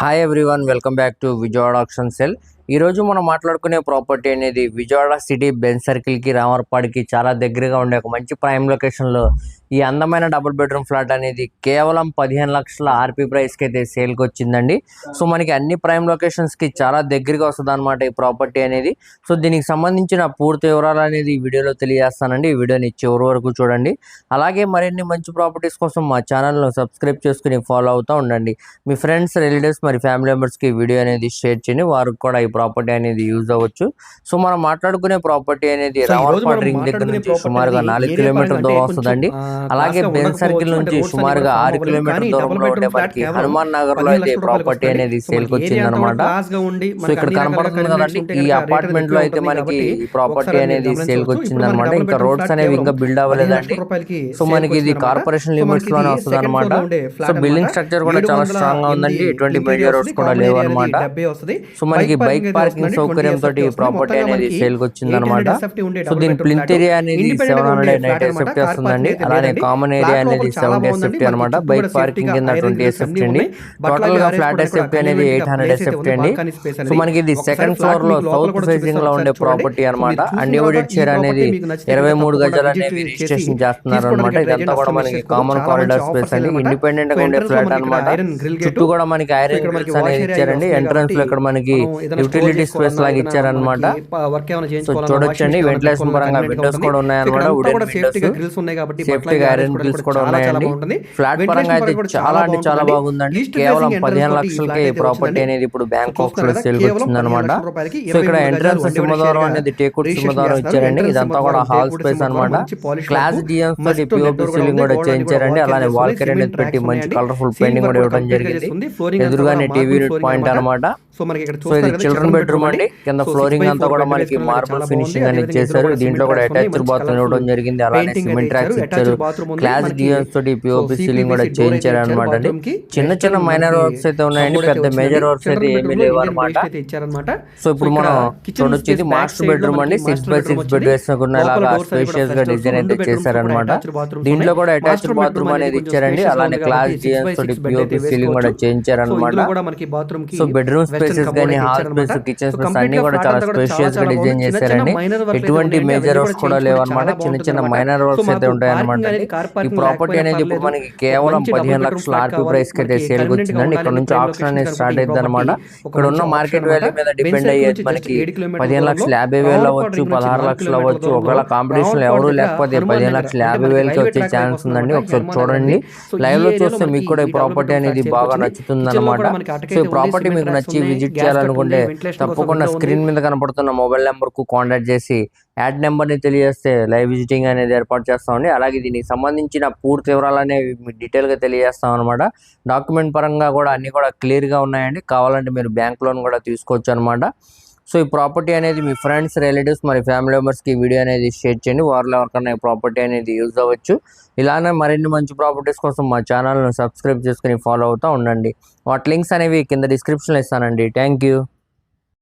hi everyone welcome back to Vijayawada auction sale. ఈరోజు మనం మాట్లాడుకునే ప్రాపర్టీ అనేది విజయవాడ సిటీ బెన్ సర్కిల్కి రామర్పాడికి చాలా దగ్గరగా ఉండే ఒక మంచి ప్రైమ్ లొకేషన్లో ఈ అందమైన డబుల్ బెడ్రూమ్ ఫ్లాట్ అనేది కేవలం పదిహేను లక్షల ఆర్పీ ప్రైస్కి అయితే సేల్కి వచ్చిందండి. సో మనకి అన్ని ప్రైమ్ లొకేషన్స్కి చాలా దగ్గరగా వస్తుంది అనమాట ఈ ప్రాపర్టీ అనేది. సో దీనికి సంబంధించిన పూర్తి వివరాలు అనేది ఈ వీడియోలో తెలియజేస్తానండి. ఈ వీడియోని చివరి వరకు చూడండి. అలాగే మరిన్ని మంచి ప్రాపర్టీస్ కోసం మా ఛానల్ను సబ్స్క్రైబ్ చేసుకుని ఫాలో అవుతూ ఉండండి. మీ ఫ్రెండ్స్ రిలేటివ్స్ మరి ఫ్యామిలీ మెంబర్స్కి వీడియో అనేది షేర్ చేయండి. వారికి కూడా ఈ ప్రాపర్టీ అనేది యూజ్ అవ్వచ్చు సో మనం మాట్లాడుకునే ప్రాపర్టీ అనేది మనం రింగ్ దగ్గర నుంచి సుమారుగా నాలుగు కిలోమీటర్ దూరం వస్తుందండి అలాగే బెన్. సర్కిల్ నుంచి సుమారుగా ఆరు కిలోమీటర్ దూరంలో ఉండే మనకి హనుమాన్ నగర్లో అయితే ప్రాపర్టీ అనేది వస్తుంది. సేల్కి సో మనకి వచ్చింది అనమాట సో ఇక్కడ convenience కదండి ఈ అపార్ట్మెంట్లో అయితే మనకి ప్రాపర్టీ అనేది సేల్కి గమనించవచ్చు. వచ్చింది అనమాట ఇంకా రోడ్స్ అనేవి ఇంకా బిల్డ్ అవ్వలేదండి సో మనకి ఇది. కార్పొరేషన్ లిమిట్స్లోనే వస్తుంది అనమాట సో బిల్డింగ్. స్ట్రక్చర్ కూడా చాలా 700 స్ట్రాంగ్గా ఉందండి ఎటువంటి మేజర్ రోడ్స్. కూడా లేవు అనమాట 70 వస్తుంది. సో మనకి Bike బైక్ పార్కింగ్ వస్తుందండి, సౌకర్యం 20 తోటి. ప్రాపర్టీ అనేది మనకి సేల్కి వచ్చింది అనమాట 800 SFT ఉండే సో దీని ప్లింత్. ఏరియా అనేది సెవెన్ హండ్రెడ్ నైన్టీ అన్నమాట. ఎస్ఎఫ్టీ వస్తుందండి అలానే. కామన్ ఏరియా అనేది సెవెంటీ బాగుందండి. ఎస్ఎఫ్టీ అనమాట బైక్ పార్కింగ్ కింద ట్వంటీ ఎస్ఎఫ్టీ అండి టోటల్గా ఫ్లాట్ ఎస్ఎఫ్టీ అనేది ఎయిట్ హండ్రెడ్ ఎస్ఎఫ్టీ. అండి సో. మనకి ఇది సెకండ్ ఫ్లోర్లో సౌత్ ఫేసింగ్. లో ఉండే ప్రాపర్టీ. అనమాట అన్డివైడెడ్ షేర్ అనేది ఇరవై మూడు గజాలు అనేవి రిజిస్ట్రేషన్ చేస్తున్నారు అనమాట ఇదంతా కూడా మనకి. కామన్ కారిడార్ స్పేస్ అండి. ఇండిపెండెంట్గా ఉండే ఫ్లాట్ అనమాట. చుట్టూ కూడా మనకి ఐరన్ అనేది ఇచ్చారండి ఎంట్రన్స్లో ఇక్కడ మనకి యూటిలిటీ స్పేస్ లాగా ఇచ్చారనమాట ఏమైనా చూడొచ్చండి వెంటిలేషన్ పరంగా విండోస్. కూడా ఉన్నాయి సో ఇక్కడ అనమాట అంతా వుడెన్ కూడా safety గా విండోస్ grills ఉన్నాయి కాబట్టి సేఫ్టీ బట్టలు ఐరన్ గ్రిల్స్ కూడా ఉన్నాయండి. ఫ్లాట్ పరంగా అయితే చాలా అంటే చాలా. బాగుందండి కేవలం పదిహేను లక్షలకే ప్రాపర్టీ. అనేది ఇప్పుడు బ్యాంక్ ఆఫ్లో కదా, సేల్కి కేవలం వచ్చింది పదిహేను అనమాట లక్షల రూపాయలకి సో ఇక్కడ 23 ఎంట్రన్స్ సింహద్వారం అనేది టేకుడ్ సింహద్వారం. ఇచ్చారండి ఇదంతా కూడా హాల్ స్పేస్ అనమాట క్లాస్ మస్తు తోటి పిఓపి సీలింగ్. కూడా చేయించారండి అలానే వాల్. కెరీర్ అనేది పెట్టి మంచి. కలర్ఫుల్ పెయింటింగ్ కూడా ఇవ్వడం జరిగింది ఎదురుగానే టీవీ యూనిట్ పాయింట్ అన్నమాట. అనమాట సో మనకి ఇక్కడ చిల్డ్రన్ బెడ్రూమ్ అండి. కింద ఫ్లోరింగ్ 6 by అంతా 4 కూడా మనకి మార్బుల్ ఫినిషింగ్ బాగుంది. అని అదేవిధంగా ఇచ్చేసారు ఎదురుగా దీంట్లో కూడా అటాచ్డ్ ఉన్నాయి. బాత్రూమ్ ఇవ్వడం జరిగింది అలానే painting సిమెంట్ ట్రాక్స్ ఇచ్చారు. క్లాస్ డిఎన్స్ తోటి పిఓపి సీలింగ్ కూడా చేయించారు అనమాట అండి. చిన్న చిన్న మైనర్ వర్క్స్ అయితే ఉన్నాయండి పెద్ద మేజర్. వర్క్స్ అయితే ఏమీ లేవు అనమాట. సో ఇప్పుడు మనం చూడొచ్చు ఇది మాస్టర్ బెడ్రూమ్ అండి సిక్స్ బై సిక్స్ బెడ్. వేసుకున్న ఇలాగా స్పేషియస్గా డిజైన్ అయితే చేశారనమాట దీంట్లో. కూడా అటాచ్డ్ bedroom బాత్రూమ్ అనేది అనేది ఇచ్చారండి అలానే క్లాస్ కాబట్టి డిఎన్స్ 6 by తోటి 6 bed అయితే పిఓపి సీలింగ్ కూడా చేయించారనమాట సో బెడ్రూమ్ స్పేసెస్ కానీ హాల్ ఇచ్చారన్నమాట. స్పేస్ కిచెన్ అన్ని కూడా చాలా స్పేషియస్గా డిజైన్ చేశారండి ఎటువంటి. మేజర్ వర్క్స్ కూడా లేవు అనమాట చిన్న చిన్న మైనర్. వర్క్స్ అయితే ఉంటాయి అనమాట ఈ ప్రాపర్టీ అనేది ఇప్పుడు. మనకి కేవలం పదిహేను లక్షల ఆర్పీ ప్రైస్కి అయితే. సేల్ వచ్చిందండి ఇక్కడ నుంచి ఆప్షన్. అనేది స్టార్ట్ అయింది అనమాట ఇక్కడ ఉన్న మార్కెట్ వాల్యూ మీద డిపెండ్. అయ్యేది మనకి పదిహేను లక్షల యాభై వేలు అవ్వచ్చు పదహారు లక్షలు అవ్వచ్చు ఒకవేళ కాంపిటీషన్ ఎవరు లేకపోతే పదిహేను లక్షల యాభై వేలకి వచ్చే ఛాన్స్ ఉందండి. ఒకసారి చూడండి లైవ్లో చూస్తే మీకు కూడా ఈ ప్రాపర్టీ అనేది బాగా. నచ్చుతుంది అనమాట సో ఈ ప్రాపర్టీ మీకు నచ్చి విజిట్ చేయాలనుకుంటే కోసం తప్పకుండా. స్క్రీన్ మీద కనపడుతున్న మొబైల్ నెంబర్కు కాంటాక్ట్ చేసి యాడ్ నెంబర్ని తెలియజేస్తే లైవ్ విజిటింగ్ అనేది ఏర్పాటు చేస్తామండి. అలాగే దీనికి సంబంధించిన పూర్తి వివరాలు అనేవి మీకు డీటెయిల్గా తెలియజేస్తాం అనమాట డాక్యుమెంట్ పరంగా కూడా అన్ని కూడా క్లియర్గా ఉన్నాయండి. కావాలంటే మీరు బ్యాంక్ లోన్ కూడా తీసుకోవచ్చు అనమాట సో ఈ ప్రాపర్టీ అనేది మీ ఫ్రెండ్స్ రిలేటివ్స్ మరి ఫ్యామిలీ మెంబర్స్కి వీడియో అనేది షేర్ చేయండి. వారిలో ఎవరికైనా ఈ ప్రాపర్టీ అనేది యూజ్ అవ్వచ్చు. ఇలానే మరిన్ని మంచి ప్రాపర్టీస్ కోసం మా ఛానల్ను సబ్స్క్రైబ్ చేసుకుని ఫాలో అవుతూ ఉండండి. వాటి లింక్స్ అనేవి కింద డిస్క్రిప్షన్లో ఇస్తానండి. Thank you.